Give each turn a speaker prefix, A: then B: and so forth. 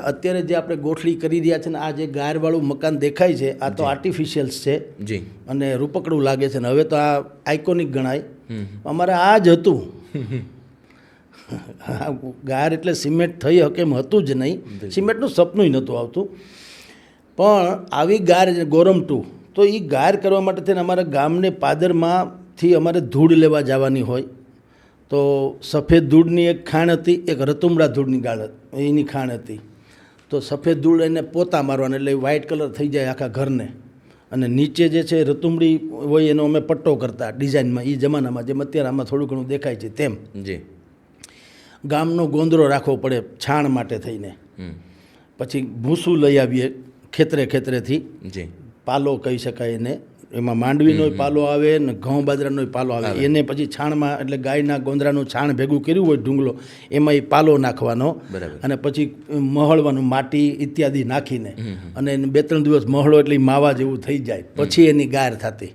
A: અત્યારે જે આપણે ગોઠલી કરી રહ્યા છે ને આ જે ગાયરવાળું મકાન દેખાય છે આ તો આર્ટિફિશિયલ્સ છે.
B: જી.
A: અને રૂપકડું લાગે છે ને હવે તો આ આઇકોનિક ગણાય. અમારે આ જ હતું. ગાયર એટલે સિમેન્ટ થઈ હકે એમ હતું જ નહીં. સિમેન્ટનું સપનું નહોતું આવતું. પણ આવી ગાર જે ગોરમ ટુ તો એ ગાર કરવા માટે થઈને અમારા ગામને પાદરમાંથી અમારે ધૂળ લેવા જવાની હોય. તો સફેદ ધૂળની એક ખાણ હતી એક રતુમડા ધૂળની ગાળ એની ખાણ હતી. તો સફેદ ધૂળ એને પોતા મારવાના એટલે વ્હાઇટ કલર થઈ જાય આખા ઘરને. અને નીચે જે છે રતુમડી હોય એનો અમે પટ્ટો કરતા ડિઝાઇનમાં એ જમાનામાં જેમ અત્યારે આમાં થોડું ઘણું દેખાય છે તેમ.
B: જી.
A: ગામનો ગોંદરો રાખવો પડે છાણ માટે થઈને. પછી ભૂસું લઈ આવીએ ખેતરે ખેતરેથી.
B: જી.
A: પાલો કહી શકાય એને. એમાં માંડવીનોય પાલો આવે ને ઘઉં બાજરાનોય પાલો આવે. એને પછી છાણમાં એટલે ગાયના ગોંદરાનું છાણ ભેગું કર્યું હોય ઢુંગલો એમાં એ પાલો નાખવાનો
B: બરાબર.
A: અને પછી મહળવાનું માટી ઇત્યાદિ નાખીને અને એને બે ત્રણ દિવસ મહળો એટલે માવા જેવું થઈ જાય. પછી એની ગાર થતી.